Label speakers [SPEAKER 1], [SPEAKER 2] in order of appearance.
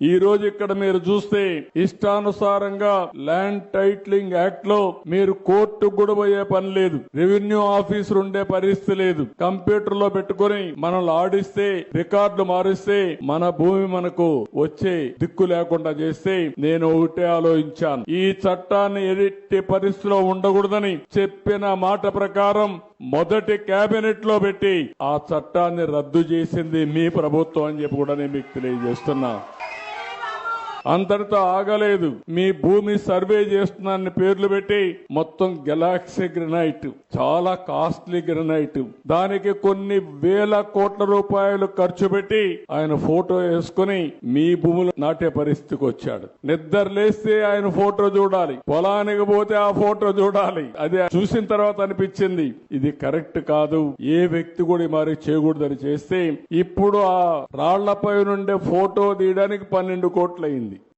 [SPEAKER 1] ఈ రోజు ఇక్కడ మీరు చూస్తే ఇష్టానుసారంగా ల్యాండ్ టైట్లింగ్ యాక్ట్లో మీరు కోర్టు కూడా పోయే పని లేదు. రెవెన్యూ ఆఫీసర్ ఉండే పరిస్థితి లేదు. కంప్యూటర్లో పెట్టుకుని మనల్ని ఆడిస్తే రికార్డు మారిస్తే మన భూమి మనకు వచ్చే దిక్కు లేకుండా చేస్తే నేను ఒకటే ఆలోచించాను. ఈ చట్టాన్ని ఎట్టి పరిస్థితిలో ఉండకూడదని చెప్పిన మాట ప్రకారం మొదటి కేబినెట్లో పెట్టి ఆ చట్టాన్ని రద్దు చేసింది మీ ప్రభుత్వం అని చెప్పి కూడా నేను మీకు తెలియజేస్తున్నా. అంతటితో ఆగలేదు. మీ భూమి సర్వే చేస్తున్నాన్ని పేర్లు పెట్టి మొత్తం గెలాక్సీ గ్రెనైట్ చాలా కాస్ట్లీ గ్రెనైట్. దానికి కొన్ని వేల కోట్ల రూపాయలు ఖర్చు పెట్టి ఆయన ఫోటో వేసుకుని మీ భూములు నాటే పరిస్థితికి వచ్చాడు. నిద్ర లేస్తే ఆయన ఫోటో చూడాలి. పొలానికి పోతే ఆ ఫోటో చూడాలి. అది చూసిన తర్వాత అనిపించింది ఇది కరెక్ట్ కాదు. ఏ వ్యక్తి కూడా మరి చేయకూడదని చేస్తే ఇప్పుడు ఆ రాళ్ళపై నుండే ఫోటో తీయడానికి పన్నెండు కోట్లయింది.